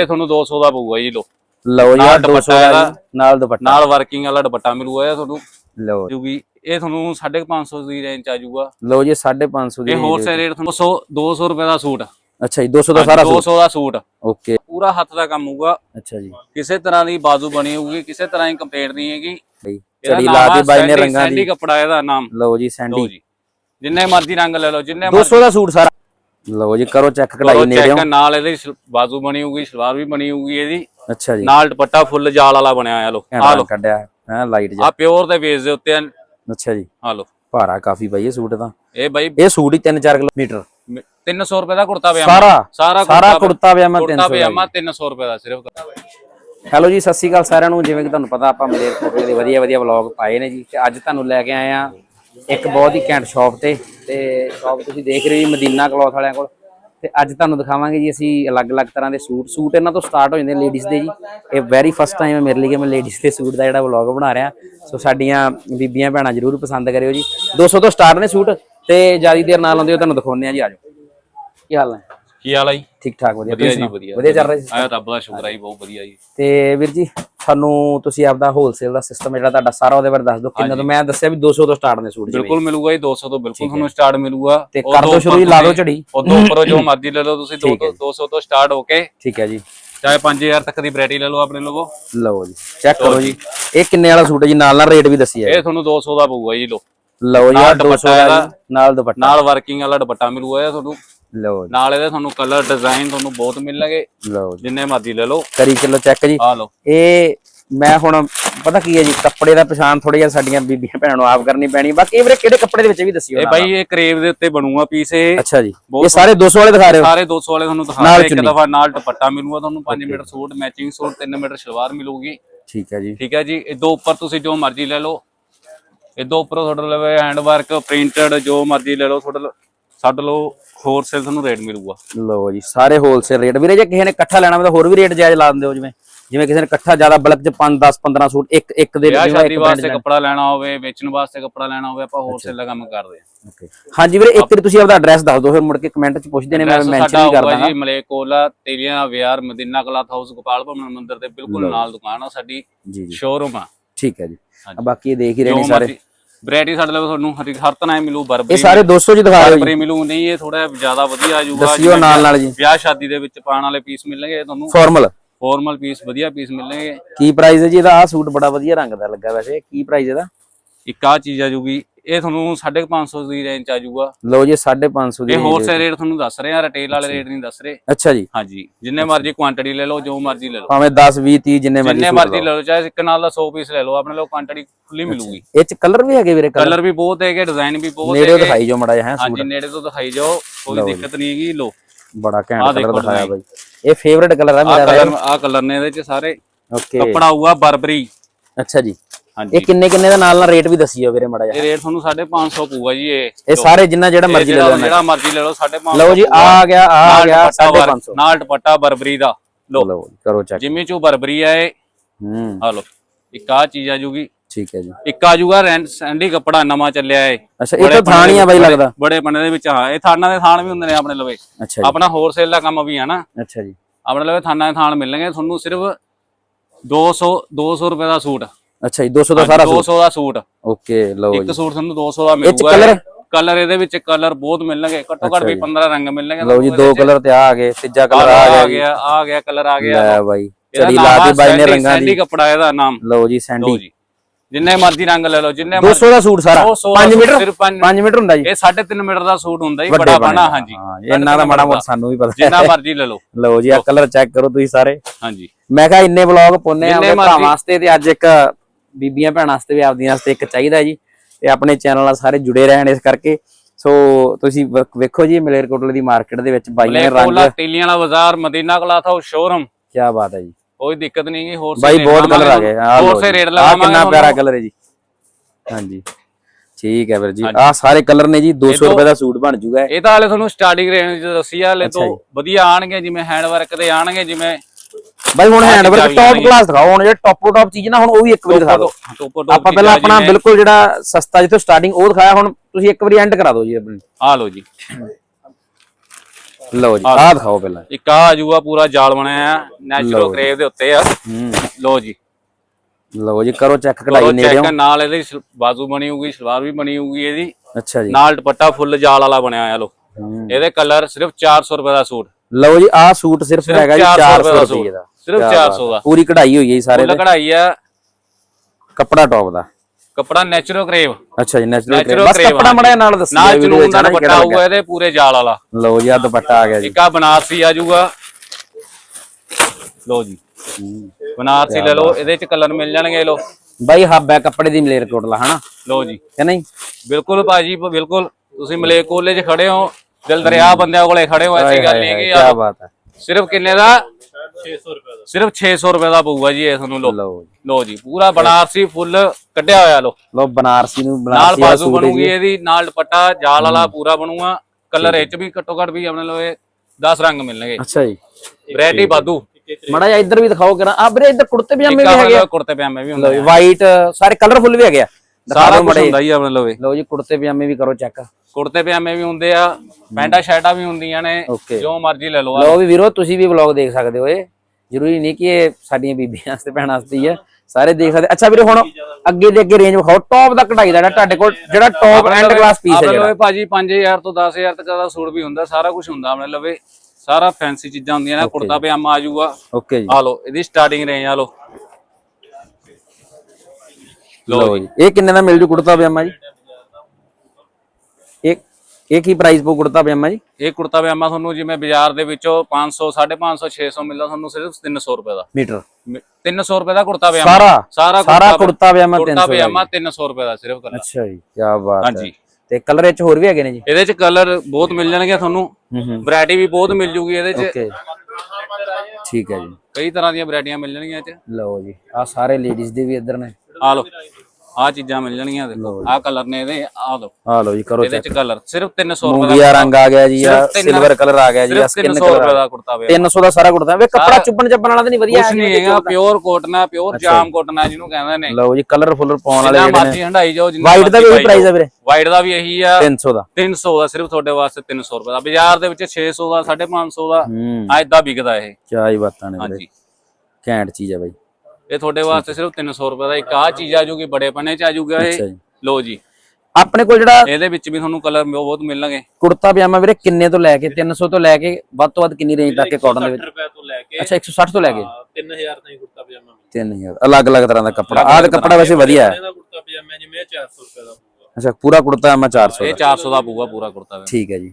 ਇਹ ਤੁਹਾਨੂੰ 200 ਦਾ ਪਊਗਾ ਜੀ ਲੋ ਲਓ ਜੀ ਆਹ ਨਾਲ 200 ਦੁਪੱਟਾ ਦਾ ਇਹਦਾ। ਜੀ, ਨਾਲ ਦੁਪੱਟਾ। ਨਾਲ ਵਰਕਿੰਗ ਵਾਲਾ ਦੁਪੱਟਾ ਮਿਲੂਗਾ ਇਹ ਤੁਹਾਨੂੰ। ਲਓ। ਜੀ। ਜੂਗੀ ਇਹ ਤੁਹਾਨੂੰ 550 ਦੀ ਰੇਂਜ ਚ ਆ ਜਾਊਗਾ। ਲਓ ਜੀ 550 ਦੀ ਇਹ ਹੋਲਸੇਲ ਰੇਟ ਤੁਹਾਨੂੰ 200 200 ਰੁਪਏ ਦਾ ਸੂਟ। ਅੱਛਾ ਜੀ 200 ਦਾ ਸਾਰਾ ਸੂਟ 200 ਦਾ ਸੂਟ। ਓਕੇ। ਪੂਰਾ ਹੱਥ ਦਾ ਕੰਮ ਹੋਊਗਾ। ਅੱਛਾ ਜੀ। ਕਿਸੇ ਤਰ੍ਹਾਂ ਦੀ ਬਾਜ਼ੂ ਬਣੀ ਹੋਊਗੀ ਕਿਸੇ ਤਰ੍ਹਾਂ ਦੀ ਕੰਪਲੇਂਟ ਨਹੀਂ ਹੈਗੀ। ਬਈ ਇਹਦਾ ਚੜੀ ਨਾਮ ਲਾ ਆ ਦੀ ਬਾਈ ਨੇ ਸੈਂਡੀ- ਰੰਗਾਂ ਸੈਂਡੀ ਦੀ ਕੱਪੜਾ ਇਹਦਾ ਨਾਮ। ਲਓ ਜੀ ਲਓ ਸੈਂਡੀ ਜੀ। ਜਿੰਨੇ ਮਰਜ਼ੀ ਰੰਗ ਲੈ ਲਓ ਜਿੰਨੇ ਮਰਜ਼ੀ 200 ਦਾ ਸੂਟ ਸਾਰਾ। ਲਓ ਜੀ ਕਰੋ ਚੈੱਕ ਕਢਾਈ ਨੇੜਿਓਂ। ਚੈੱਕ ਨਾਲ ਇਹਦੀ ਬਾਜ਼ੂ ਬਣੀ ਹੋਊਗੀ ਸਲਵਾਰ ਵੀ ਬਣੀ ਹੋਊਗੀ ਇਹਦੀ। ਅੱਛਾ ਜੀ। ਨਾਲ ਦੁਪੱਟਾ ਫੁੱਲ ਜਾਲ ਵਾਲਾ ਬਣਿਆ ਹੋਇਆ ਲੋ ਆ ਲੋ ਕੱਢਿਆ ਹੈ ਲਾਈਟ ਜਿਹਾ। ਆ ਪਿਓਰ ਦੇ ਬੇਸ ਦੇ ਉੱਤੇ ਅੱਛਾ ਜੀ। ਆ ਲੋ ਭਾਰਾ ਕਾਫੀ ਬਾਈ ਇਹ ਸੂਟ ਤਾਂ ਇਹ ਬਾਈ ਇਹ ਸੂਟ ਹੀ 3-4 ਕਿਲੋਮੀਟਰ 300 ਰੁਪਏ ਦਾ ਕੁੜਤਾ ਪਜਾਮਾ ਸਾਰਾ ਸਾਰਾ ਸਾਰਾ ਕੁੜਤਾ ਪਜਾਮਾ ਕੁੜਤਾ 300 ਦਾ ਪਜਾਮਾ 300 ਰੁਪਏ ਦਾ ਸਿਰਫ। ਹੈਲੋ ਜੀ ਸਤਿ ਸ਼੍ਰੀ ਅਕਾਲ ਸਾਰਿਆਂ ਨੂੰ। ਜਿਵੇਂ ਕਿ ਤੁਹਾਨੂੰ ਪਤਾ ਆਪਾਂ ਮਲੇਰਕੋਟਲੇ ਦੇ ਵਧੀਆ ਵਧੀਆ ਵਲੌਗ ਪਾਏ ਨੇ ਜੀ। ਤੇ ਅੱਜ ਤੁਹਾਨੂੰ ਲੈ ਕੇ ਆਏ ਆ ਇੱਕ ਬਹੁਤ ਹੀ ਕੈਂਟ ਸ਼ਾਪ ਤੇ ਤੇ ਸ਼ਾਪ ਤੁਸੀਂ ਦੇਖ ਰਹੇ ਹੋ ਮਦੀਨਾ ਕਲੌਥ ਵਾਲਿਆਂ ਕੋਲ। ਤੇ ਅੱਜ ਤੁਹਾਨੂੰ ਦਿਖਾਵਾਂਗੇ ਜੀ ਅਸੀਂ ਅਲੱਗ-ਅਲੱਗ ਤਰ੍ਹਾਂ ਦੇ ਸੂਟ। ਸੂਟ ਇਹਨਾਂ ਤੋਂ ਸਟਾਰਟ ਹੋ ਜਾਂਦੇ ਨੇ ਲੇਡੀਜ਼ ਦੇ ਜੀ। ਇਹ ਵੈਰੀ ਫਸਟ ਟਾਈਮ ਹੈ ਮੇਰੇ ਲਈ ਕਿ ਮੈਂ ਲੇਡੀਜ਼ ਦੇ ਸੂਟ ਦਾ ਜਿਹੜਾ ਵਲੌਗ ਬਣਾ ਰਿਹਾ। ਸੋ ਸਾਡੀਆਂ ਬੀਬੀਆਂ ਭੈਣਾਂ ਜਰੂਰ ਪਸੰਦ ਕਰਿਓ ਜੀ। 200 ਤੋਂ ਸਟਾਰਟ ਨੇ ਸੂਟ ਤੇ ਜ਼ਿਆਦਾ ਦੇਰ ਨਾਲ ਆਉਂਦੇ ਹੋ ਤੁਹਾਨੂੰ ਦਿਖਾਉਂਦੇ ਆ ਜੀ ਆਜੋ ਕੀ ਹਾਲ ਹੈ? ਕੀ ਹਾਲ ਜੀ? ਠੀਕ ਠਾਕ ਵਧੀਆ ਵਧੀਆ ਜੀ? ਵਧੀਆ। ਵਧੀਆ ਚੱਲ ਰਿਹਾ ਜੀ? ਆ ਰੱਬ ਦਾ ਸ਼ੁਕਰ ਆ ਜੀ ਬਹੁਤ ਵਧੀਆ ਜੀ। ਤੇ ਵੀਰ ਜੀ ਸਾਨੂੰ ਤੁਸੀਂ ਆਪਦਾ ਹੋਲਸੇਲ ਦਾ ਸਿਸਟਮ ਜਿਹੜਾ ਤੁਹਾਡਾ ਸਾਰਾ ਉਹਦੇ ਬਾਰੇ ਦੱਸ ਦਿਓ। ਕਿੰਨਾ ਤੋਂ ਮੈਂ ਦੱਸਿਆ ਵੀ 200 ਤੋਂ ਸਟਾਰਟ ਨੇ ਸੂਟ ਜਿਵੇਂ। ਬਿਲਕੁਲ ਮਿਲੂਗਾ ਜੀ 200 ਤੋਂ ਬਿਲਕੁਲ ਤੁਹਾਨੂੰ ਸਟਾਰਟ ਮਿਲੂਗਾ। ਤੇ ਕਰ ਤੋਂ ਸ਼ੁਰੂ ਹੀ ਲਾ ਤੁਸੀਂ- ਝੜੀ। ਉਹ ਤੋਂ ਉੱਪਰੋਂ ਜੋ ਮਰਜ਼ੀ ਲੈ ਲਓ ਤੁਸੀਂ ਦੋ ਤੋਂ 200 ਤੋਂ ਸਟਾਰਟ ਹੋ ਕੇ ਠੀਕ ਹੈ ਜੀ। ਚਾਹੇ 5000 ਤੱਕ ਦੀ ਵੈਰਾਈਟੀ ਲੈ ਲਓ ਆਪਣੇ ਲੋਗੋ। ਲਓ ਜੀ ਚੈੱਕ ਕਰੋ ਜੀ। ਇਹ ਕਿੰਨੇ ਵਾਲਾ ਸੂਟ ਹੈ ਜੀ? ਨਾਲ ਨਾਲ ਰੇਟ ਵੀ ਦੱਸੀ ਹੈ। ਇਹ ਤੁਹਾਨੂੰ 200 ਦਾ ਪਊਗਾ ਜੀ ਲੋ ਲਓ ਜੀ ਆਹ ਨਾਲ 200 ਦੁਪੱਟਾ ਦਾ। ਜੀ, ਨਾਲ ਦੁਪੱਟਾ। ਨਾਲ ਵਰਕਿੰਗ ਵਾਲਾ ਦੁਪੱਟਾ ਮਿਲੂਗਾ ਇਹ ਤੁਹਾਨੂੰ। ਲਓ ਜੀ। ਨਾਲ ਇਹਦੇ ਤੁਹਾਨੂੰ ਕਲਰ ਡਿਜ਼ਾਈਨ ਤੁਹਾਨੂੰ ਬਹੁਤ ਮਿਲਣਗੇ। ਲਓ ਜੀ। ਜਿੰਨੇ ਮਰਜ਼ੀ ਲੈ ਲਓ। ਕਰੀ ਚੱਲੋ ਚੈੱਕ ਜੀ। ਆ ਲਓ। ਇਹ ਮੈਂ ਹੁਣ ਪਤਾ ਕੀ ਹੈ ਜੀ ਕੱਪੜੇ ਦਾ ਪਛਾਣ ਥੋੜੀ ਜਿਹਾ ਸਾਡੀਆਂ ਬੀਬੀਆਂ ਭੈਣਾਂ ਨੂੰ ਆਪ ਕਰਨੀ ਪੈਣੀ। ਬਾਕੀ ਇਹ ਵੀਰੇ ਕਿਹੜੇ ਕੱਪੜੇ ਦੇ ਵਿੱਚ ਵੀ ਦੱਸਿਓ ਇਹ। ਬਾਈ ਇਹ ਕਰੇਵ ਦੇ ਉੱਤੇ ਬਣੂਗਾ ਪੀਸ ਇਹ। ਅੱਛਾ ਜੀ। ਇਹ ਸਾਰੇ 200 ਵਾਲੇ ਦਿਖਾ ਰਹੇ ਹੋ? ਸਾਰੇ 200 ਵਾਲੇ ਤੁਹਾਨੂੰ ਦਿਖਾ ਰਹੇ ਇੱਕ। ਦਫਾ ਨਾਲ ਦੁਪੱਟਾ ਮਿਲੂਗਾ ਤੁਹਾਨੂੰ। 5 metre suit matching suit 3 metre salwar ਮਿਲੂਗੀ। ਠੀਕ ਹੈ ਜੀ। ਠੀਕ ਹੈ ਜੀ। ਇਦੋਂ ਉੱਪਰ ਤੁਸੀਂ ਜੋ ਮਰਜ਼ੀ ਲੈ ਲਓ। ਇਦੋਂ ਉੱਪਰ ਤੁਹਾਡੇ ਲਵੇ ਹੈਂਡ ਵਰਕ ਪ੍ਰਿੰਟਡ ਜੋ ਮਰਜ਼ੀ ਲੈ ਲਓ ਤੁਹਾਡੇ ਸਾਡੇ ਲੋ ਹੋਲਸੇਲ ਤੁਹਾਨੂੰ ਰੇਟ ਮਿਲੂਗਾ। ਲਓ ਜੀ ਸਾਰੇ ਹੋਲਸੇਲ ਰੇਟ ਵੀਰੇ ਜੇ ਕਿਸੇ ਨੇ ਇਕੱਠਾ ਲੈਣਾ ਤਾਂ ਹੋਰ ਵੀ ਰੇਟ ਜਾਇਜ਼ ਲਾ ਦਿੰਦੇ ਹੋ ਜਿਵੇਂ ਜਿਵੇਂ ਕਿਸੇ ਨੇ ਇਕੱਠਾ ਜ਼ਿਆਦਾ ਬਲਕ ਚ 5 10 15 ਸੂਟ ਇੱਕ ਇੱਕ ਦੇ ਜਿਵੇਂ ਸ਼ਾਦੀ ਇੱਕ ਵਾਸਤੇ ਕੱਪੜਾ ਲੈਣਾ ਹੋਵੇ ਵੇਚਣ ਵਾਸਤੇ ਕੱਪੜਾ ਲੈਣਾ ਹੋਵੇ ਆਪਾਂ ਹੋਲਸੇਲ ਦਾ ਕੰਮ ਕਰਦੇ ਹਾਂ. ਹਾਂਜੀ ਵੀਰੇ ਇੱਕ ਵਾਰੀ ਤੁਸੀਂ ਆਪਦਾ ਐਡਰੈਸ ਦੱਸ ਦਿਓ ਫਿਰ ਮੁੜ ਕੇ ਕਮੈਂਟ ਚ ਪੁੱਛਦੇ ਨੇ ਮੈਂ ਮੈਂਸ਼ਨ ਵੀ ਕਰ ਦਾਂਗਾ। ਜੀ ਮਲੇਕੋਲਾ ਤੇਲੀਆਂ ਵਿਆਰ ਮਦੀਨਾ ਕਲਾਥ ਹਾਊਸ ਗੋਪਾਲ ਭਵਨ ਮੰਦਿਰ ਦੇ ਬਿਲਕੁਲ ਨਾਲ ਦੁਕਾਨ ਆ ਸਾਡੀ। ਸ਼ੋਰੂਮ ਆ। ਠੀਕ ਹੈ ਜੀ। ਬਾਕੀ ਇਹ ਦੇਖ ਹੀ ਰਹੇ ਨੇ ਸਾਰੇ। ਵੈਰਾਈਟੀ ਸਾਡੇ ਲਈ ਤੁਹਾਨੂੰ ਹਰ ਹਰ ਤਰ੍ਹਾਂ ਦੀ ਮਿਲੂ ਇਹ ਬਰਬਰੀ ਸਾਰੇ 200 ਜੀ ਦਿਖਾ ਰਹੇ ਹੋ ਬਰਬਰੀ ਮਿਲੂ ਨਹੀਂ ਇਹ ਥੋੜਾ ਜ਼ਿਆਦਾ ਵਧੀਆ ਆ ਜਾਊਗਾ ਦੱਸਿਓ ਨਾਲ ਨਾਲ ਜੀ। ਵਿਆਹ ਸ਼ਾਦੀ ਦੇ ਵਿੱਚ ਪਾਉਣ ਵਾਲੇ ਪੀਸ ਮਿਲਣਗੇ ਤੁਹਾਨੂੰ। ਫਾਰਮਲ ਫਾਰਮਲ ਪੀਸ ਵਧੀਆ ਪੀਸ ਮਿਲਣਗੇ। ਕੀ ਪ੍ਰਾਈਸ ਹੈ ਜੀ ਇਹਦਾ? ਆ ਸੂਟ ਬੜਾ ਵਧੀਆ ਰੰਗ ਦਾ ਲੱਗਾ ਵੈਸੇ। ਕੀ ਪ੍ਰਾਈਸ ਇਹਦਾ? ਇੱਕ ਆ ਚੀਜ਼ ਆ ਜੂਗੀ ਇਹ ਤੁਹਾਨੂੰ 550 ਦੀ ਰੇਂਜ ਚ ਆ ਜਾਊਗਾ। ਲਓ ਜੀ 550 ਦੀ ਇਹ ਹੋਲਸੇਲ ਰੇਟ ਤੁਹਾਨੂੰ ਦੱਸ ਰਹੇ ਆ ਰਿਟੇਲ ਵਾਲੇ ਰੇਟ ਨਹੀਂ ਦੱਸ ਰਹੇ। ਅੱਛਾ ਜੀ। ਹਾਂਜੀ ਜਿੰਨੇ ਮਰਜ਼ੀ ਕੁਆਂਟੀਟੀ ਲੈ ਲਓ ਜੋ ਮਰਜ਼ੀ ਲੈ ਲਓ। ਭਾਵੇਂ 10 20 30 ਜਿੰਨੇ ਮਰਜ਼ੀ ਜਿੰਨੇ ਸੂਟ ਮਰਜ਼ੀ। ਲੈ ਲਓ ਚਾਹੇ ਇੱਕ ਨਾਲ ਦਾ 100 ਪੀਸ ਲੈ ਲਓ ਆਪਣੇ ਲੋ ਕੁਆਂਟੀਟੀ ਖੁੱਲੀ ਮਿਲੂਗੀ। ਇਹ ਚ ਕਲਰ ਵੀ ਹੈਗੇ ਵੀਰੇ ਕਲਰ ਵੀ ਬਹੁਤ ਹੈਗੇ ਡਿਜ਼ਾਈਨ ਵੀ ਬਹੁਤ ਨੇੜੇ ਹੈਗੇ। ਦਿਖਾਈ ਜੋ ਮੜਾ ਜਿਹਾ ਹੈ ਹਾਂਜੀ ਸੂਟ। ਨੇੜੇ ਤੋਂ ਦਿਖਾਈ ਜਾਓ ਕੋਈ ਦਿੱਕਤ ਨਹੀਂ ਹੈਗੀ ਲੋ ਬੜਾ ਘੈਂਟ ਕਲਰ ਦੇਖੋ ਦਿਖਾਇਆ। ਬਾਈ। ਇਹ ਫੇਵਰੇਟ ਕਲਰ ਹੈ ਆ ਮੇਰਾ ਆ ਕਲਰ ਨੇ ਇਹਦੇ ਚ ਸਾਰੇ। ਓਕੇ ਕੱਪੜਾ ਆਊਗਾ ਬਰਬਰੀ। ਅੱਛਾ ਜੀ। ਇਹ ਕਿੰਨੇ ਕਿੰਨੇ ਦਾ ਨਾਲ ਨਾਲ ਰੇਟ ਵੀ ਦੱਸਿਓ ਵੀਰੇ ਮੜਾ ਜਿਹਾ। ਇਹ ਰੇਟ ਤੁਹਾਨੂੰ 550 ਪਊਗਾ ਜੀ ਇਹ। ਇਹ ਸਾਰੇ ਜਿੰਨਾ ਜਿਹੜਾ ਮਰਜ਼ੀ ਲੈ ਲਓ ਜਿਹੜਾ ਮਰਜ਼ੀ ਲੈ ਲਓ 550 ਲਓ ਜੀ ਆ ਗਿਆ ਆ ਗਿਆ 550 ਨਾਲ ਦੁਪੱਟਾ ਬਰਬਰੀ ਦਾ। ਲਓ। ਜੀ, ਕਰੋ ਚੈੱਕ ਜਿਵੇਂ ਚੋਂ ਬਰਬਰੀ ਆ ਇਹ। ਹੂੰ। ਆ ਲੋ ਇੱਕ ਆ ਚੀਜ਼ ਆ ਜੂਗੀ। ਠੀਕ ਹੈ ਜੀ। ਇੱਕ ਆ ਜੂਗਾ ਰੈਂਡ ਸੈਂਡੀ ਕੱਪੜਾ ਨਵਾਂ ਚੱਲਿਆ ਏ ਅੱਛਾ ਇਹ ਤਾਂ ਥਾਣੀ ਆ ਬਾਈ ਲੱਗਦਾ। ਬੜੇ ਪੰਨੇ ਦੇ ਵਿੱਚ ਹਾਂ ਇਹ ਥਾਨਾਂ ਦੇ ਥਾਨ ਵੀ ਹੁੰਦੇ ਨੇ ਆਪਣੇ ਲਵੇ। ਅੱਛਾ ਜੀ। ਆਪਣਾ ਹੋਲਸੇਲ ਦਾ ਕੰਮ ਵੀ ਆ ਨਾ। ਅੱਛਾ ਜੀ। ਆਪਣੇ ਲਵੇ ਥਾਨਾਂ ਦੇ ਥਾਨ ਮਿਲਣਗੇ। ਤੁਹਾਨੂੰ ਸਿਰਫ 200 200 ਰੁਪਏ ਦਾ ਸੂਟ। ਅੱਛਾ ਜੀ 200 ਦਾ ਸਾਰਾ ਸੂਟ? 200 ਦਾ ਸੂਟ। ਓਕੇ ਲਓ ਇੱਕ ਜੀ। ਸੂਟ ਤੁਹਾਨੂੰ 200 ਦਾ ਮਿਲੂਗਾ। colour? ਕਲਰ ਇਹਦੇ ਵਿੱਚ ਕਲਰ ਬਹੁਤ ਮਿਲਣਗੇ। ਘੱਟੋ ਘੱਟ ਵੀ 15 ਰੰਗ ਮਿਲਣਗੇ ਲਓ ਜੀ ਦੋ ਕਲਰ ਤੇ ਆ ਆ ਗਏ ਤੀਜਾ ਕਲਰ ਆ ਗਿਆ ਆ ਗਿਆ ਆ ਕਲਰ ਆ ਗਿਆ। ਲੈ ਬਾਈ ਚੜੀ ਨਾਮ ਲਾ ਆ ਦੀ ਬਾਈ ਨੇ ਸੈਂਡੀ- ਰੰਗਾਂ ਸੈਂਡੀ ਦੀ ਕੱਪੜਾ ਇਹਦਾ ਨਾਮ। ਲਓ ਜੀ ਸੈਂਡੀ ਜਿੰਨੇ ਮਰਜ਼ੀ ਰੰਗ ਲੈ ਲਓ ਜਿੰਨੇ 200 ਦਾ ਸੂਟ ਸਾਰਾ? 200 5 ਮੀਟਰ? ਸਿਰਫ ਪੰਜ- 5 ਮੀਟਰ ਹੁੰਦਾ ਜੀ? ਇਹ 3.5 ਮੀਟਰ ਦਾ ਸੂਟ ਹੁੰਦਾ ਜੀ ਬੜਾ ਬਣੇ ਹਾਂਜੀ। ਹਾਂ ਇਹਨਾਂ ਦਾ ਮਾੜਾ ਮੋਟਾ ਸਾਨੂੰ ਵੀ ਪਤਾ। ਜਿੰਨਾ ਮਰਜ਼ੀ ਲੈ ਲਓ। ਲਓ ਜੀ ਆ ਕਲਰ ਚੈੱਕ ਕਰੋ ਤੁਸੀਂ ਸਾਰੇ। ਹਾਂਜੀ। ਮੈਂ ਕਿਹਾ ਇੰਨੇ ਵਲੌਗ ਪੁੰਨੇ ਮਰਜ਼ੀ- ਭਰਾਵਾਂ ਵਾਸਤੇ ਤੇ ਅੱਜ ਇੱਕ ਬੀਬੀਆਂ ਭੈਣਾਂ ਵਾਸਤੇ ਵੀ ਆਪਦੀਆਂ ਵਾਸਤੇ ਇੱਕ ਚਾਹੀਦਾ ਜੀ ਤੇ ਆਪਣੇ ਚੈਨਲ ਨਾਲ ਸਾਰੇ ਜੁੜੇ ਰਹਿਣ ਇਸ ਕਰਕੇ। ਸੋ ਤੁਸੀਂ ਵੇਖੋ ਜੀ ਮਲੇਰਕੋਟਲੇ ਦੀ ਮਾਰਕੀਟ ਦੇ ਵਿੱਚ ਬਾਈਆਂ ਰੰਗ ਕੋਲਾ ਟੀਲੀਆਂ ਵਾਲਾ ਬਾਜ਼ਾਰ ਮਦੀਨਾ ਕਲਾਥ ਹਾਊਸ ਸ਼ੋਰੂਮ ਕੀ ਬਾਤ ਹੈ ਜੀ। ਕੋਈ ਦਿੱਕਤ ਨਹੀਂ ਗੀ ਹੋਰ ਬਾਈ ਬਹੁਤ ਕਲਰ ਆ ਗਏ। ਹੋਰ ਸੇ ਰੇਟ ਲਗਾਵਾਂਗੇ ਕਿੰਨਾ। ਪਿਆਰਾ ਕਲਰ ਹੈ ਜੀ। ਹਾਂਜੀ। ਠੀਕ ਹੈ ਵੀਰ ਜੀ। ਆ ਸਾਰੇ ਕਲਰ ਨੇ ਜੀ 200 ਰੁਪਏ ਦਾ ਸੂਟ ਬਣ ਜੂਗਾ ਇਹ। ਤਾਂ ਹਲੇ ਤੁਹਾਨੂੰ ਸਟਾਰਟਿੰਗ ਰੇਂਜ ਦੱਸੀ ਆ ਹਲੇ ਤੋਂ ਵਧੀਆ ਆਣਗੇ ਜਿਵੇਂ ਹੈਂਡ ਵਰਕ ਦੇ ਆਣਗੇ ਜਿਵੇਂ ਬਾਈ ਹੁਣ ਹੈਂਡ ਵਰਕ ਚਾਬੀ ਟੌਪ। ਕਲਾਸ ਦਿਖਾਓ। ਹੁਣ ਜਿਹੜੇ ਟੌਪ ਟੌਪ ਚੀਜ਼ ਨਾ ਹੁਣ ਉਹ ਵੀ ਇੱਕ ਵਾਰੀ ਦਿਖਾ ਦਿਓ। ਆਪਾਂ ਪਹਿਲਾਂ ਆਪਣਾ ਬਿਲਕੁਲ ਜਿਹੜਾ ਸਸਤਾ ਜਿੱਥੋਂ ਸਟਾਰਟਿੰਗ ਉਹ ਦਿਖਾਇਆ ਹੁਣ ਤੁਸੀਂ ਇੱਕ ਵਾਰੀ ਐਂਡ ਕਰਾ ਦਿਓ ਜੀ ਆਪਣੀ। ਆ ਲਓ ਜੀ। ਲਓ ਜੀ ਆਹ ਦਿਖਾਓ ਪਹਿਲਾਂ। ਇੱਕ ਆ ਆ ਜਾਊਗਾ ਪੂਰਾ ਜਾਲ ਬਣਿਆ ਆ ਨੈਚੁਰਲ ਕਰੇਵ ਦੇ ਉੱਤੇ ਆ। ਹੂੰ। ਲੋ ਜੀ। ਲਓ ਜੀ ਕਰੋ ਚੈੱਕ ਕਢਾਈ ਨੇੜਿਓਂ। ਚੈੱਕ ਨਾਲ ਇਹਦੀ ਬਾਜ਼ੂ ਬਣੀ ਹੋਊਗੀ ਸਲਵਾਰ ਵੀ ਬਣੀ ਹੋਊਗੀ ਇਹਦੀ। ਅੱਛਾ ਜੀ। ਨਾਲ ਦੁਪੱਟਾ ਫੁੱਲ ਜਾਲ ਵਾਲਾ ਬਣਿਆ ਆ ਲੋ। ਇਹਦੇ ਕਲਰ ਸਿਰਫ 400 ਰੁਪਏ ਦਾ ਸੂਟ। ਲਓ ਜੀ ਆਹ ਸੂਟ ਸਿਰਫ ਹੈਗਾ ਜੀ 400 400 ਰੁਪਏ ਦਾ ਸਿਰਫ ਕਿਆ 400 ਬਾਤ। ਦਾ। ਪੂਰੀ ਕਢਾਈ ਹੋਈ ਹੈ ਜੀ ਸਾਰੇ ਦੇ। ਕਢਾਈ ਆ। ਕੱਪੜਾ ਟੌਪ ਦਾ। ਕੱਪੜਾ ਨੈਚੁਰਲ ਕਰੇਵ ਅੱਛਾ ਜੀ ਨੈਚੁਰਲ ਨੈਚੁਰਲ ਬਸ ਕਰੇਵ ਕੱਪੜਾ ਮੜਿਆ ਨਾਲ ਦੱਸੋ ਨਾਲ ਚਨੂਨ ਦਾ ਦੁਪੱਟਾ ਆਊਗਾ ਇਹਦੇ ਪੂਰੇ ਜਾਲ ਵਾਲਾ। ਲਓ ਜੀ ਆ ਦੁਪੱਟਾ ਆ ਗਿਆ ਜੀ। ਇੱਕ ਆ ਬਨਾਰਸੀ ਆ ਜਾਊਗਾ। ਲੋ ਜੀ। ਬਨਾਰਸੀ ਲੈ ਲਓ ਇਹਦੇ ਚ ਕਲਰ ਮਿਲ ਜਾਣਗੇ ਲੋ ਬਾਈ ਹੱਬ ਹੈ ਕੱਪੜੇ ਦੀ ਮਲੇਰ ਕੋਟਲਾ ਹਨਾ? ਲੋ ਜੀ। ਕਿ ਨਹੀਂ? ਬਿਲਕੁਲ ਭਾਜੀ ਬਿਲਕੁਲ। ਤੁਸੀਂ ਮਲੇ ਕੋਲੇ 'ਚ ਖੜੇ ਹੋ ਦਿਲ ਦਰਿਆ ਬੰਦਿਆਂ ਕੋਲੇ ਖੜੇ ਹੋ ਐਸੀ ਗੱਲ ਨਹੀਂ ਕਿ ਕੀ ਬਾਤ ਹੈ। ਸਿਰਫ ਕਿੰਨੇ ਦਾ? 600 ਰੁਪਏ ਦਾ। ਸਿਰਫ 600 ਰੁਪਏ ਦਾ ਪਊਗਾ ਜੀ ਇਹ ਤੁਹਾਨੂੰ ਲੋ ਲਓ ਜੀ। ਲੋ ਜੀ ਪੂਰਾ ਬਨਾਰਸੀ ਫੁੱਲ ਕੱਢਿਆ ਹੋਇਆ ਲੋ ਲਓ ਬਨਾਰਸੀ ਨੂੰ ਨਾਲ ਬਨਾਰਸੀ ਦਾ ਬਾਜ਼ੂ ਬਣੂਗੀ ਇਹਦੀ ਨਾਲ ਦੁਪੱਟਾ ਜਾਲ ਵਾਲਾ ਪੂਰਾ ਬਣੂਗਾ। ਕਲਰ ਇਹ ਚ ਵੀ ਘੱਟੋ ਘੱਟ ਵੀ ਆਪਣੇ ਲਵੇ 10 ਰੰਗ ਮਿਲਣਗੇ। ਅੱਛਾ ਜੀ। ਵੈਰਾਈਟੀ ਬਾਦੂ। ਮੜਾ ਜਿਹਾ ਇੱਧਰ ਵੀ ਦਿਖਾਓ ਕਰਾਂ ਆ ਵੀਰੇ ਇੱਧਰ ਕੁੜਤੇ ਪਜਾਮੇ ਵੀ ਹੈਗੇ ਆ। ਕੁੜਤੇ ਪਜਾਮੇ ਵੀ ਹੁੰਦੇ ਆ। ਵਾਈਟ ਸਾਰੇ ਕਲਰਫੁੱਲ ਵੀ ਹੈਗੇ ਆ। ਸਾਰਾ ਕੁਝ ਹੁੰਦਾ ਹੀ ਆ ਆਪਣੇ ਲਵੇ। ਲਓ ਜੀ ਕੁੜਤੇ ਪਜਾਮੇ ਵੀ ਕਰੋ ਚੈੱਕ। ਕੁੜਤੇ ਪਜਾਮੇ ਵੀ ਹੁੰਦੇ ਆ ਪੈਂਟਾ ਸ਼ਰਟਾਂ ਵੀ ਹੁੰਦੀਆਂ ਨੇ ਜੋ ਮਰਜ਼ੀ ਲੈ ਲਓ ਆ। ਲਓ ਵੀ ਵੀਰੋ ਤੁਸੀਂ ਵੀ ਵਲੌਗ ਦੇਖ ਸਕਦੇ ਹੋ ਇਹ। ਜ਼ਰੂਰੀ ਨਹੀਂ ਕਿ ਇਹ ਸਾਡੀਆਂ ਬੀਬੀਆਂ ਵਾਸਤੇ ਭੈਣਾਂ ਵਾਸਤੇ ਹੀ ਹੈ ਸਾਰੇ ਦੇਖ ਸਕਦੇ। ਅੱਛਾ ਵੀਰੇ ਹੁਣ ਅੱਗੇ ਦੇ ਅੱਗੇ ਰੇਂਜ ਵਿਖਾਓ। ਟੌਪ ਦਾ ਕਢਾਈ ਦਾ ਤੁਹਾਡੇ ਕੋਲ ਜਿਹੜਾ ਟੌਪ ਐਂਡ ਕਲਾਸ ਪੀਸ ਹੈ ਜਿਹੜਾ। ਲਵੇ ਭਾਜੀ 5000 ਤੋਂ 10000 ਤੱਕ ਦਾ ਸੂਟ ਵੀ ਹੁੰਦਾ ਸਾਰਾ ਕੁਝ ਹੁੰਦਾ ਆਪਣੇ ਲਵੇ। ਸਾਰਾ ਫੈਂਸੀ ਚੀਜ਼ਾਂ ਹੁੰਦੀਆਂ ਨੇ ਕੁੜਤਾ ਪਜਾਮਾ ਆ ਜਾਊਗਾ। ਓਕੇ ਜੀ। ਆ ਲਓ ਇਹਦੀ ਸਟਾਰਟਿੰਗ ਰੇਂਜ ਆ ਲਓ। ਲਓ ਜੀ। ਇਹ ਕਿੰਨੇ ਦਾ ਮਿਲ ਜੂ ਕੁੜਤਾ ਪਜਾਮਾ ਜੀ? ਇਹ ਇਹ ਕੀ ਪ੍ਰਾਈਸ ਪਊ ਕੁੜਤਾ ਪਜਾਮਾ ਜੀ? ਇਹ ਕੁੜਤਾ ਪਜਾਮਾ ਤੁਹਾਨੂੰ ਜਿਵੇਂ ਬਾਜ਼ਾਰ ਦੇ ਵਿੱਚੋਂ 500 550 600 ਮਿਲਦਾ ਤੁਹਾਨੂੰ ਸਿਰਫ 300 ਰੁਪਏ ਦਾ। ਮੀਟਰ। ਮ- 300 ਰੁਪਏ ਦਾ ਕੁੜਤਾ ਪਜਾਮਾ। ਸਾਰਾ? ਸਾਰਾ ਸਾਰਾ ਕੁੜਤਾ ਪਜਾਮਾ ਕੁੜਤਾ 300 ਦਾ ਪਜਾਮਾ 300 ਰੁਪਏ ਦਾ ਸਿਰਫ ਕੱਲਾ ਅੱਛਾ ਜੀ ਕੀ ਬਾਤ ਹੈ। ਹਾਂਜੀ ਤੇ ਕਲਰ ਇਹ ਚ ਹੋਰ ਵੀ ਹੈਗੇ ਨੇ ਜੀ? ਇਹਦੇ ਚ ਕਲਰ ਬਹੁਤ ਮਿਲ ਜਾਣਗੇ ਤੁਹਾਨੂੰ। ਵੈਰਾਈਟੀ ਵੀ ਬਹੁਤ ਮਿਲ ਜੂਗੀ ਇਹਦੇ ਚ। ਓਕੇ ਠੀਕ ਹੈ ਜੀ। ਕਈ ਤਰ੍ਹਾਂ ਦੀਆਂ ਵੈਰਾਈਟੀਆਂ ਮਿਲ ਜਾਣਗੀਆਂ ਇਹ ਚ। ਲਓ ਜੀ ਆ ਸਾਰੇ ਲੇਡੀਜ਼ ਦੇ ਵੀ ਇੱਧਰ ਨੇ। ਆ ਲਓ। ਆ ਚੀਜ਼ਾਂ ਮਿਲ ਜਾਣਗੀਆਂ ਦੇਖੋ। ਆ ਕਲਰ ਨੇ ਇਹਦੇ ਆ ਲਓ। ਆ ਲਓ ਜੀ ਕਰੋ ਇਹਦੇ ਚ ਕਲਰ ਸਿਰਫ 300 ਰੁਪਏ ਦਾ ਰੰਗ ਆ ਗਿਆ ਜੀ ਆ ਸਿਲਵਰ ਕਲਰ ਆ ਗਿਆ ਜੀ ਆ ਸਕਿਨ 300 ਕਲਰ ਰੁਪਏ ਦਾ ਕੁੜਤਾ ਪਜਾਮਾ 300 ਦਾ ਸਾਰਾ ਕੁੜਤਾ। ਵੇ ਕੱਪੜਾ ਚੁੱਪਣ ਚੱਪਣ ਵਾਲਾ ਤਾਂ ਨਹੀਂ ਵਧੀਆ ਕੁਛ ਨਹੀਂ ਹੈਗਾ ਪਿਓਰ ਕੋਟਨ ਹੈ ਪਿਓਰ ਜਾਮ ਕੋਟਨ ਹੈ ਜਿਹਨੂੰ ਕਹਿੰਦੇ ਨੇ। ਲਓ ਜੀ ਕਲਰਫੁਲ ਪਾਉਣ ਵਾਲੇ ਜਿਹੜੇ ਨੇ। ਮਰਜ਼ੀ ਹੰਡਾਈ ਜਾਓ ਜਿੰਨਾ ਵਾਈਟ ਦਾ ਵੀ ਉਹੀ ਪ੍ਰਾਈਸ ਆ ਵੀਰੇ। ਵਾਈਟ ਦਾ ਵੀ ਇਹੀ ਆ। 300 ਦਾ। 300 ਦਾ ਸਿਰਫ ਤੁਹਾਡੇ ਵਾਸਤੇ 300 ਰੁਪਏ ਦਾ। ਬਾਜ਼ਾਰ ਦੇ ਵਿੱਚ 600 ਦਾ 550 ਦਾ ਆ ਇਦਾਂ ਵਿਕਦਾ ਇਹ। ਹੀ ਬਾਤਾਂ ਨੇ ਵੀਰੇ। ਘੈਂਟ ਚੀਜ਼ ਹੈ ਬਾਈ। ਇਹ ਤੁਹਾਡੇ ਵਾਸਤੇ ਸਿਰਫ 300 ਰੁਪਏ ਦਾ ਇੱਕ ਆ ਚੀਜ਼ ਆ ਜੂਗੀ ਬੜੇ ਪਨੇ ਚ ਆ ਜੂਗਾ ਇਹ। ਅੱਛਾ ਜੀ। ਲੋ ਜੀ। ਆਪਣੇ ਕੋਲ ਜਿਹੜਾ ਇਹਦੇ ਵਿੱਚ ਵੀ ਤੁਹਾਨੂੰ ਕਲਰ ਬਹੁਤ ਮਿਲਣਗੇ। ਕੁੜਤਾ ਪਜਾਮਾ ਵੀਰੇ ਕਿੰਨੇ ਤੋਂ ਲੈ ਕੇ 300 ਤੋਂ ਲੈ ਕੇ ਵੱਧ ਤੋਂ ਵੱਧ ਕਿੰਨੀ ਰੇਂਜ ਤੱਕ ਕਾਟਨ ਦੇ ਵਿੱਚ? ਰੁਪਏ ਤੋਂ ਲੈ ਕੇ ਅੱਛਾ 160 ਤੋਂ ਲੈ ਕੇ? 3000 ਤਾਈਂ ਕੁੜਤਾ ਪਜਾਮਾ 3000 ਅਲੱਗ-ਅਲੱਗ ਤਰ੍ਹਾਂ ਦਾ ਕੱਪੜਾ। ਆਹ ਤਾਂ ਕੱਪੜਾ ਵੈਸੇ ਵਧੀਆ ਹੈ। ਇਹਦਾ ਕੁੜਤਾ ਪਜਾਮਾ ਜਿਵੇਂ 400 ਰੁਪਏ ਦਾ ਅੱਛਾ ਪੂਰਾ ਕੁੜਤਾ ਮੈਂ 400 ਇਹ 400 ਦਾ ਪਊਗਾ ਪੂਰਾ ਕੁੜਤਾ ਵੀ। ਠੀਕ ਹੈ ਜੀ।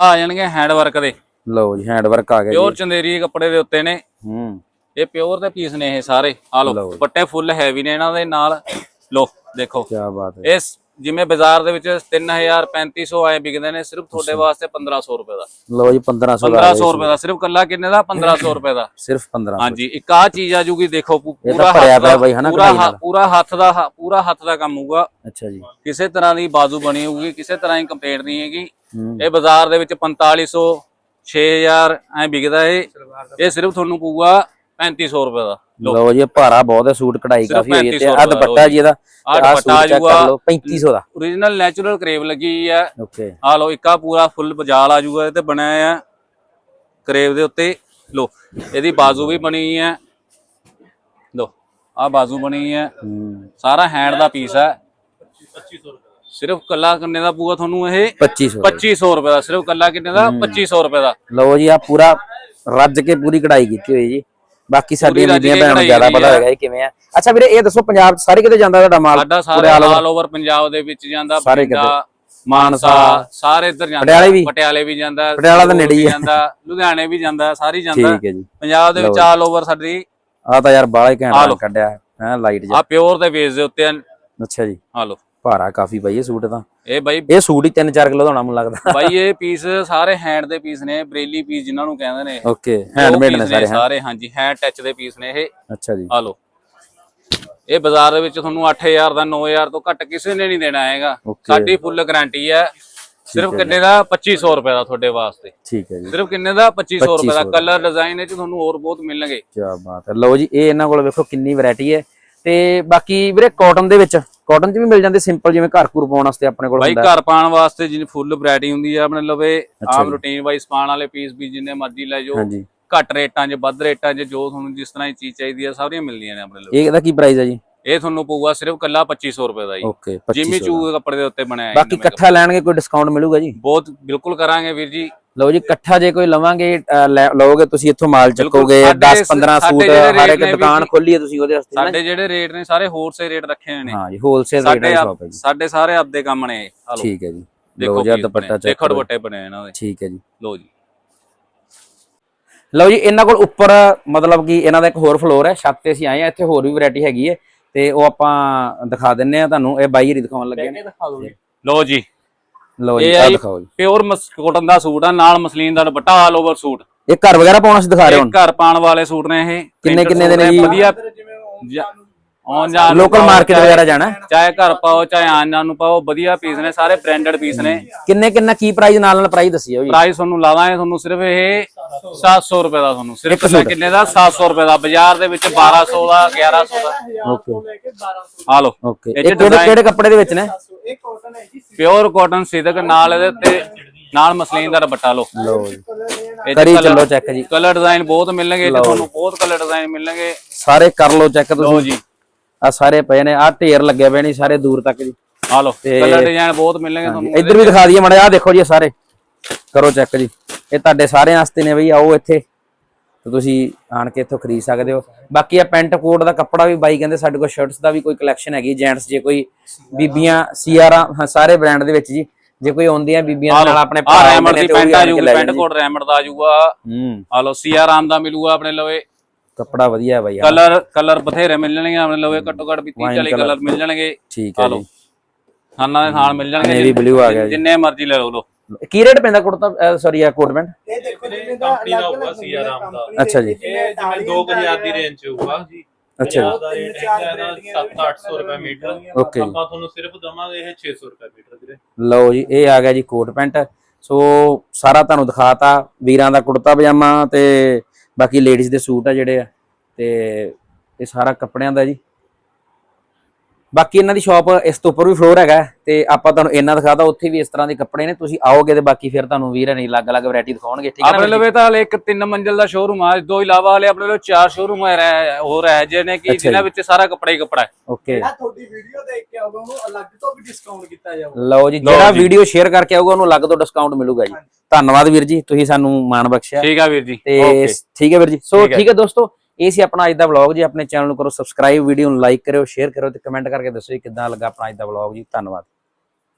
ਆ ਜਾਣਗੇ ਹੈਂਡ ਵਰਕ ਦੇ। ਲਓ ਜੀ ਹੈਂਡ ਵਰਕ ਆ ਗਿਆ ਜੀ। ਪਿਓਰ ਚੰਦੇਰੀ ਕੱਪੜੇ ਦੇ ਉੱਤੇ ਨੇ। ਹੂੰ। ਇਹ ਪਿਓਰ ਦੇ ਪੀਸ ਨੇ ਇਹ ਸਾਰੇ। ਆ ਲੋ ਲਓ। ਦੁਪੱਟੇ ਫੁੱਲ ਹੈਵੀ ਨੇ ਇਹਨਾਂ ਦੇ ਨਾਲ। ਲੋ ਦੇਖੋ। ਕੀ ਬਾਤ ਹੈ। ਇਸ ਜਿਵੇਂ ਬਾਜ਼ਾਰ ਦੇ ਵਿੱਚ 3000 3500 ਆਏ ਵਿਕਦੇ ਨੇ ਸਿਰਫ ਤੁਹਾਡੇ ਵਾਸਤੇ 1500 ਰੁਪਏ ਦਾ। ਲਓ ਜੀ 1500 ਦਾ 1500 ਰੁਪਏ ਦਾ ਸਿਰਫ ਕੱਲਾ ਕਿੰਨੇ ਦਾ? 1500 ਰੁਪਏ ਦਾ। ਸਿਰਫ 1500 ਹਾਂਜੀ ਇੱਕ ਆ ਚੀਜ਼ ਆ ਜੂਗੀ ਦੇਖੋ ਤਾਂ ਪੂਰਾ ਭਰਿਆ ਹੱਥ ਪਿਆ ਦਾ ਬਾਈ ਹਨਾ ਪੂਰਾ ਹੱਥ ਦਾ ਪੂਰਾ ਹੱਥ ਦਾ ਕੰਮ ਹੋਊਗਾ। ਅੱਛਾ ਜੀ। ਕਿਸੇ ਤਰ੍ਹਾਂ ਦੀ ਬਾਜ਼ੂ ਬਣੀ ਹੋਊਗੀ ਕਿਸੇ ਤਰ੍ਹਾਂ ਦੀ ਕੰਪਲੇਂਟ ਨਹੀਂ ਹੈਗੀ। ਇਹ ਬਾਜ਼ਾਰ ਦੇ ਵਿੱਚ 4500 6000 ਐ ਵਿਕਦਾ ਇਹ। ਇਹ ਸਿਰਫ ਤੁਹਾਨੂੰ ਪਊਗਾ 3500 ਰੁਪਏ ਦਾ। ਲਓ ਜੀ ਇਹ ਭਾਰਾ ਬਹੁਤ ਹੈ ਸੂਟ ਕਢਾਈ ਕਾਫੀ ਹੋਈ ਹੈ ਤੇ 3500 ਆ ਦੁਪੱਟਾ ਜੀ। ਇਹਦਾ ਆਹ ਦੁਪੱਟਾ ਆਜੂਗਾ। ਕਰ ਲਓ 3500 ਦਾ। origignal ਨੈਚੁਰਲ ਕਰੇਵ ਲੱਗੀ ਹੈ। ਓਕੇ। ਆ ਲਓ ਇੱਕਾ ਪੂਰਾ ਫੁੱਲ ਬਜਾਲ ਆ ਜਾਊਗਾ ਇਹ ਤੇ ਬਣਿਆ ਆ ਕਰੇਵ ਦੇ ਉੱਤੇ। ਲੋ ਇਹਦੀ ਬਾਜ਼ੂ ਵੀ ਬਣੀ ਹੈ। ਲੋ ਆ ਬਾਜ਼ੂ ਬਣੀ ਹੈ। ਹੂੰ। ਸਾਰਾ ਹੈਂਡ ਦਾ ਪੀਸ ਹੈ। 2500 ਰੁਪਏ ਸਿਰਫ ਕੱਲਾ ਕਿੰਨੇ ਦਾ ਪੂਗਾ ਤੁਹਾਨੂੰ ਇਹ? 2500 ਦਾ। 2500 ਰੁਪਏ ਦਾ ਸਿਰਫ ਕੱਲਾ ਕਿੰਨੇ ਦਾ? 2500 ਰੁਪਏ ਦਾ। ਲਓ ਜੀ ਆ ਪੂਰਾ ਰੱਜ ਕੇ ਪੂਰੀ ਕਢਾਈ ਕੀਤੀ ਹੋਈ ਜੀ। ਬਾਕੀ ਬੀਬੀਆਂ ਕੇ ਭੈਣਾਂ ਨੂੰ ਜ਼ਿਆਦਾ ਪਤਾ ਹੈ। ਹੈਗਾ ਇਹ ਕਿਵੇਂ ਆ। ਅੱਛਾ ਵੀਰੇ ਇਹ ਦੱਸੋ ਪੰਜਾਬ 'ਚ ਸਾਰੇ ਕਿਤੇ ਜਾਂਦਾ ਤੁਹਾਡਾ ਮਾਲ? ਸਾਡਾ ਪੂਰੇ ਸਾਰਾ all over? All over Punjab ਦੇ ਵਿੱਚ ਜਾਂਦਾ ਸਾਰੇ ਬਠਿੰਡਾ, ਮਾਨਸਾ ਸਾਰੇ ਇੱਧਰ ਜਾਂਦਾ। ਪਟਿਆਲੇ ਵੀ? ਪਟਿਆਲੇ ਵੀ ਜਾਂਦਾ ਪਟਿਆਲਾ ਤਾਂ ਨੇੜੇ ਹੀ ਹੈ। ਜਾਂਦਾ ਲੁਧਿਆਣੇ ਵੀ ਜਾਂਦਾ ਸਾਰੀ ਜਾਂਦਾ। ਠੀਕ ਹੈ ਜੀ। ਪੰਜਾਬ ਦੇ ਵਿੱਚ ਆਲ ਓਵਰ ਸਾਡੀ ਆ ਤਾਂ ਯਾਰ ਬਾਲਾ ਹੀ ਆਹ ਘੈਂਟ। ਕੱਢਿਆ ਹੈ ਲਾਈਟ ਆ ਪਿਓਰ ਦੇ ਬੇਸ ਦੇ ਉੱਤੇ ਆ। ਅੱਛਾ ਜੀ। ਆ ਲੋ ਭਾਰਾ ਕਾਫੀ ਬਾਈ ਇਹ ਸੂਟ ਤਾਂ। ਇਹ ਬਾਈ ਇਹ ਸੂਟ ਹੀ 3-4 ਕਿਲੋ ਦਾ ਹੋਣਾ ਮੈਨੂੰ ਲੱਗਦਾ। ਬਾਈ ਇਹ ਪੀਸ ਸਾਰੇ ਹੈਂਡ ਦੇ ਪੀਸ ਨੇ ਬਰੇਲੀ ਪੀਸ ਜਿਨ੍ਹਾਂ ਨੂੰ ਕਹਿੰਦੇ ਨੇ। ਓਕੇ ਹੈਂਡਮੇਡ ਨੇ ਸਾਰੇ ਹੈਂ? ਸਾਰੇ ਹਾਂਜੀ ਹੈਂਡ ਟੱਚ ਦੇ ਪੀਸ ਨੇ ਇਹ। ਅੱਛਾ ਜੀ। ਆ ਲੋ ਇਹ ਬਾਜ਼ਾਰ ਦੇ ਵਿੱਚ ਤੁਹਾਨੂੰ 8000 ਦਾ 9000 ਤੋਂ ਘੱਟ ਕਿਸੇ ਨੇ ਨਹੀਂ ਦੇਣਾ ਹੈਗਾ. ਸਾਡੀ ਫੁੱਲ ਗਾਰੰਟੀ ਹੈ। ਸਿਰਫ ਕਿੰਨੇ ਦਾ? 2500 ਰੁਪਏ ਦਾ ਤੁਹਾਡੇ ਵਾਸਤੇ। ਠੀਕ ਹੈ ਜੀ। ਸਿਰਫ ਕਿੰਨੇ ਦਾ? 2500 ਰੁਪਏ ਦਾ। 2500 ਕਲਰ ਡਿਜ਼ਾਈਨ ਇਹ ਚ ਤੁਹਾਨੂੰ ਹੋਰ ਬਹੁਤ ਮਿਲਣਗੇ। ਕੀ ਬਾਤ ਹੈ। ਲਓ ਜੀ ਇਹ ਇਹਨਾਂ ਕੋਲ ਵੇਖੋ ਕਿੰਨੀ ਵੈਰਾਈਟੀ ਹੈ। ਤੇ ਬਾਕੀ ਵੀਰੇ ਕਾਟਨ ਦੇ ਵਿੱਚ ਕਾਟਨ 'ਚ ਵੀ ਮਿਲ ਜਾਂਦੇ ਸਿੰਪਲ ਜਿਵੇਂ ਘਰ ਘੁਰ ਪਾਉਣ ਵਾਸਤੇ ਆਪਣੇ ਕੋਲ ਬਾਈ ਹੁੰਦਾ। ਘਰ ਪਾਉਣ ਵਾਸਤੇ ਜਿੰਨੀ ਫੁੱਲ ਵੈਰਾਈਟੀ ਹੁੰਦੀ ਆ ਆਪਣੇ ਲਵੇ ਆਮ। ਰੂਟੀਨ ਵਾਈਜ਼ ਪਾਉਣ ਵਾਲੇ ਪੀਸ ਵੀ ਜਿੰਨੇ ਮਰਜ਼ੀ ਲੈ ਜਾਓ। ਹਾਂਜੀ। ਘੱਟ ਰੇਟਾਂ 'ਚ ਵੱਧ ਰੇਟਾਂ 'ਚ ਜੋ ਤੁਹਾਨੂੰ ਜਿਸ ਤਰ੍ਹਾਂ ਦੀ ਚੀਜ਼ ਚਾਹੀਦੀ ਆ ਸਾਰੀਆਂ ਮਿਲਦੀਆਂ ਨੇ ਆਪਣੇ ਲਵੇ। ਇਹ ਇਹਦਾ ਕੀ ਪ੍ਰਾਈਸ ਹੈ ਜੀ? ਇਹ ਤੁਹਾਨੂੰ ਪਊਗਾ ਸਿਰਫ ਕੱਲਾ 2500 ਰੁਪਏ ਦਾ ਜੀ। ਓਕੇ ਜਿਮੀ ਚੂ ਕੱਪੜੇ ਦੇ ਉੱਤੇ ਬਣਾਇਆ ਬਾਕੀ ਇਕੱਠਾ ਲੈਣਗੇ ਕੋਈ ਡਿਸਕਾਊਂਟ ਮਿਲੂਗਾ ਜੀ। ਬਹੁਤ ਬਿਲਕੁਲ ਕਰਾਂਗੇ ਵੀਰ ਜੀ। ਲਓ ਜੀ ਇਕੱਠਾ ਜੇ ਕੋਈ ਲਵਾਂਗੇ ਲਓਗੇ ਤੁਸੀਂ ਇੱਥੋਂ ਮਾਲ ਚੱਕੋਗੇ ਸਾਡੇ 10 15 ਸਾਡੇ ਸੂਟ ਹਰ ਇੱਕ ਦੁਕਾਨ ਖੋਲੀ ਹੈ ਤੁਸੀਂ ਉਹਦੇ ਵਾਸਤੇ? ਸਾਡੇ ਜਿਹੜੇ ਰੇਟ ਨੇ ਸਾਰੇ ਹੋਲਸੇਲ ਰੇਟ ਰੱਖੇ ਹੋਏ ਨੇ। ਹਾਂ ਜੀ ਹੋਲਸੇਲ ਰੇਟ ਆਪ- ਸ਼ਾਪ ਹੈ ਜੀ। ਸਾਡੇ ਸਾਰੇ ਆਪਦੇ ਕੰਮ ਨੇ ਠੀਕ ਹੈ ਜੀ। ਦੇਖੋ ਜੀ ਦੁਪੱਟਾ ਚੈੱਕ ਦੇਖੋ ਦੁਪੱਟੇ ਬਣੇ ਇਹਨਾਂ ਦੇ। ਠੀਕ ਹੈ ਜੀ। ਲਓ ਜੀ। ਲਓ ਜੀ ਇਹਨਾਂ ਕੋਲ ਉੱਪਰ ਮਤਲਬ ਕਿ ਇਹਨਾਂ ਦਾ ਇੱਕ ਹੋਰ ਫਲੋਰ ਹੈ ਛੱਤ ਤੇ ਅਸੀਂ ਆਏ ਆ ਇੱਥੇ ਹੋਰ ਵੀ ਵੈਰਾਈਟੀ ਹੈਗੀ ਹੈ। ਤੇ ਉਹ ਆਪਾਂ ਦਿਖਾ ਦਿੰਨੇ ਆ ਤੁਹਾਨੂੰ ਇਹ ਬਾਈ ਹਰੀ ਦਿਖਾਉਣ ਲੱਗੇ ਨੇ। ਲਓ ਜੀ। ਲਓ ਜੀ ਆ ਦਿਖਾਓ ਜੀ। ਪਿਓਰ ਕਾਟਨ ਦਾ ਸੂਟ ਆ ਨਾਲ ਮਸਲੀਨ ਦਾ ਦੁਪੱਟਾ ਆਲ ਓਵਰ ਸੂਟ। ਇਹ ਘਰ ਵਗੈਰਾ ਪਾਉਣ ਵਾਸਤੇ ਦਿਖਾ ਰਹੇ ਇਹ ਹੁਣ? ਘਰ ਪਾਣ ਵਾਲੇ ਸੂਟ ਨੇ ਇਹ। ਕਿੰਨੇ- ਕਿੰਨੇ ਦੇ ਨੇ ਜੀ? ਵਧੀਆ। ਆਨ ਜਾਣ ਨੂੰ ਲੋਕਲ ਪਾਓ, ਮਾਰਕੀਟ ਚਾਹੇ- ਵਗੈਰਾ ਜਾਣਾ? ਹੈ? ਚਾਹੇ ਘਰ ਪਾਓ ਚਾਹੇ ਆਨ ਜਾਣ ਨੂੰ ਪਾਓ ਵਧੀਆ ਪੀਸ ਨੇ ਸਾਰੇ ਬ੍ਰਾਂਡਡ ਪੀਸ ਨੇ। ਕਿੰਨੇ ਕਿੰਨਾ ਕੀ ਪ੍ਰਾਈਸ ਨਾਲ ਨਾਲ ਪ੍ਰਾਈਸ ਦੱਸਿਓ ਜੀ ਪ੍ਰਾਈਸ ਤੁਹਾਨੂੰ ਲਾਵਾਂਗੇ ਤੁਹਾਨੂੰ ਸਿਰਫ ਇਹ 700 ਰੁਪਏ ਦਾ ਤੁਹਾਨੂੰ ਸਿਰਫ। ਕਿੰਨੇ ਦਾ? 700 ਰੁਪਏ ਦਾ ਬਾਜ਼ਾਰ ਦੇ ਵਿੱਚ 1200 ਦਾ 1100 ਦਾ। ਓਕੇ ਆ ਲਓ। ਓਕੇ ਇਹ ਇਹ ਚ ਕਿਹੜੇ design- ਕਿਹੜੇ ਕੱਪੜੇ ਦੇ ਵਿੱਚ ਨੇ? ਪਿਓਰ ਕਾਟਨ ਸਿਦਕ ਨਾਲ ਇਹਦੇ ਤੇ ਨਾਲ ਮਸਲੀਨ ਦਾ ਦੁਪੱਟਾ ਲਓ। ਇਹ 'ਚ ਕਰੀ colour- ਚੱਲੋ ਚੈੱਕ ਜੀ। ਕਲਰ ਡਿਜ਼ਾਈਨ ਬਹੁਤ ਮਿਲਣਗੇ ਇਹ 'ਚ ਤੁਹਾਨੂੰ ਬਹੁਤ ਕਲਰ ਡਿਜ਼ਾਈਨ ਮਿਲਣਗੇ। ਸਾਰੇ ਕਰ ਲਓ ਚੈੱਕ ਲਓ ਤੁਸੀਂ ਜੀ। ਆ ਸਾਰੇ ਪਏ ਨੇ ਆ ਢੇਰ ਲੱਗੇ ਪਏ ਨੇ ਸਾਰੇ ਦੂਰ ਤੱਕ ਜੀ। ਆ ਲਓ ਕਲਰ ਡਿਜ਼ਾਈਨ ਬਹੁਤ ਮਿਲਣਗੇ ਤੁਹਾਨੂੰ ਇੱਧਰ ਵੀ ਦਿਖਾ ਦਈਏ ਮੜਾ ਆ ਦੇਖੋ ਜੀ ਇਹ ਸਾਰੇ। ਕਰੋ ਚੈੱਕ ਜੀ। ਇਹ ਤੁਹਾਡੇ ਸਾਰਿਆਂ ਵਾਸਤੇ ਨੇ ਬਈ ਆਓ ਇੱਥੇ। ਤੇ ਤੁਸੀਂ ਆਣ ਕੇ ਇੱਥੋਂ ਖਰੀਦ ਸਕਦੇ ਹੋ। ਬਾਕੀ ਆ ਪੈਂਟ ਕੋਟ ਦਾ ਕੱਪੜਾ ਵੀ ਬਾਈ ਕਹਿੰਦੇ ਸਾਡੇ ਕੋਲ ਸ਼ਰਟਸ ਦਾ ਵੀ ਕੋਈ ਕਲੈਕਸ਼ਨ ਹੈਗੀ ਜੈਂਟਸ ਜੇ ਕੋਈ ਬੀਬੀਆਂ ਸੀਆਰਾਂ ਸਾਰੇ ਬ੍ਰਾਂਡ ਦੇ ਵਿੱਚ ਜੀ। ਜੇ ਕੋਈ ਆਉਂਦੀਆਂ ਬੀਬੀਆਂ ਨਾਲ ਆਪਣੇ ਭਰਾ ਦੀ ਉਹ ਪੈਂਟ ਆ ਜੂਗੀ ਲੈ ਪੈਂਟ। ਕੋਟ ਰੈਮਡ ਦਾ ਆ ਜੂਗਾ। ਆ ਲਓ ਸੀਆਰ ਆਮ ਦਾ ਮਿਲੂਗਾ ਆਪਣੇ ਲਵੇ। ਕੱਪੜਾ ਵਧੀਆ ਹੈ ਬਾਈ ਕਲਰ ਕਲਰ ਬਥੇਰੇ ਮਿਲ ਜਾਣਗੇ ਆਪਣੇ ਲਵੇ ਘੱਟੋ ਘੱਟ ਵੀ 30 Wine 40 colour। ਕਲਰ ਮਿਲ ਜਾਣਗੇ ਠੀਕ ਆ ਹੈ ਜੀ। ਥਾਨਾਂ ਦੇ ਥਾਨ ਮਿਲ ਜਾਣਗੇ Navy blue ਆ ਗਿਆ ਜੀ। ਜਿੰਨੇ ਮਰਜ਼ੀ ਲੈ ਲਓ ਲਓ। ਕੀ ਰੇਟ ਪੈਂਦਾ ਕੁੜਤਾ ਸੌਰੀ ਆ ਕੋਟ ਪੈਂਟ? ਇਹ ਦੇਖੋ ਜੀ ਕੰਪਨੀ ਦਾ ਹੋਊਗਾ ਸੀ ਆਰਾਮ ਦਾ। ਅੱਛਾ ਜੀ। ਇਹ ਜਿਵੇਂ 2000 ਦੀ ਰੇਂਜ ਚ ਹੋਊਗਾ ਜੀ। ਅੱਛਾ ਜੀ। ਦਾ ਰੇਟ ਹੈਗਾ 7-800 ਰੁਪਏ ਮੀਟਰ। ਜੀ। ਆਪਾਂ ਤੁਹਾਨੂੰ ਸਿਰਫ ਦਵਾਂਗੇ ਇਹ 600 ਰੁਪਏ ਮੀਟਰ ਵੀਰੇ ਲਓ ਜੀ ਇਹ ਆ ਗਿਆ ਜੀ ਕੋਟ ਪੈਂਟ। ਸੋ ਸਾਰਾ ਤੁਹਾਨੂੰ ਦਿਖਾਤਾ ਵੀਰਾਂ ਦਾ ਕੁੜਤਾ ਪਜਾਮਾ ਤੇ ਬਾਕੀ ਲੇਡੀਜ਼ ਦੇ ਸੂਟ ਆ ਜਿਹੜੇ ਆ ਤੇ ਇਹ ਸਾਰਾ ਕੱਪੜਿਆਂ ਦਾ ਜੀ। ਬਾਕੀ ਇਹਨਾਂ ਦੀ ਸ਼ਾਪ ਇਸ ਤੋਂ ਉੱਪਰ ਵੀ ਫਲੋਰ ਹੈਗਾ ਹੈ ਤੇ ਆਪਾਂ ਤੁਹਾਨੂੰ ਇਹਨਾਂ ਦਿਖਾਤਾ ਉੱਥੇ ਵੀ ਇਸ ਤਰ੍ਹਾਂ ਦੇ ਕੱਪੜੇ ਨੇ ਤੁਸੀਂ ਆਓਗੇ ਤੇ ਬਾਕੀ ਫਿਰ ਤੁਹਾਨੂੰ ਵੀਰਾਂ ਨੇ ਅਲੱਗ-ਅਲੱਗ ਵੈਰਾਈਟੀ ਦਿਖਾਉਣਗੇ ਠੀਕ ਹੈ ਆਪਣੇ ਲਵੇ ਤਾਂ ਹਲੇ ਇੱਕ ਤਿੰਨ ਮੰਜ਼ਿਲ ਦਾ ਸ਼ੋਰੂਮ ਆ ਇਸ ਤੋਂ ਇਲਾਵਾ ਹਲੇ ਆਪਣੇ ਲਵੇ ਚਾਰ ਸ਼ੋਰੂਮ ਹੋਰ ਹੈ ਜਿਹਨੇ ਕਿ ਜਿਨ੍ਹਾਂ। ਵਿੱਚ ਸਾਰਾ ਕੱਪੜਾ ਹੀ ਕੱਪੜਾ ਹੈ। ਓਕੇ ਜਿਹੜਾ ਤੁਹਾਡੀ ਵੀਡੀਓ ਦੇਖ ਕੇ ਆਊਗਾ ਉਹਨੂੰ ਅਲੱਗ ਤੋਂ ਵੀ ਡਿਸਕਾਊਂਟ ਕੀਤਾ ਜਾਊਗਾ। ਲਓ ਜੀ ਜਿਹੜਾ। ਵੀਡੀਓ ਸ਼ੇਅਰ ਕਰਕੇ ਆਊਗਾ ਉਹਨੂੰ ਅਲੱਗ ਤੋਂ ਡਿਸਕਾਊਂਟ ਮਿਲੂਗਾ ਜੀ। ਧੰਨਵਾਦ ਵੀਰ ਜੀ ਤੁਸੀਂ ਸਾਨੂੰ ਮਾਣ ਬਖਸ਼ਿਆ। ਠੀਕ ਆ ਵੀਰ ਜੀ। ਤੇ ਠੀਕ ਹੈ ਵੀਰ ਜੀ। ਸੋ ਠੀਕ ਹੈ। ਠੀਕ ਹੈ ਦੋਸਤੋ ਇਹ ਸੀ ਆਪਣਾ ਅੱਜ ਦਾ ਵਲੌਗ ਜੀ। ਆਪਣੇ ਚੈਨਲ ਨੂੰ ਕਰੋ ਸਬਸਕ੍ਰਾਈਬ ਵੀਡੀਓ ਨੂੰ ਲਾਈਕ ਕਰਿਓ ਸ਼ੇਅਰ ਕਰਿਓ ਤੇ ਕਮੈਂਟ ਕਰਕੇ ਦੱਸੋ ਜੀ ਕਿੱਦਾਂ ਲੱਗਾ ਆਪਣਾ ਅੱਜ ਦਾ ਵਲੌਗ ਜੀ। ਧੰਨਵਾਦ।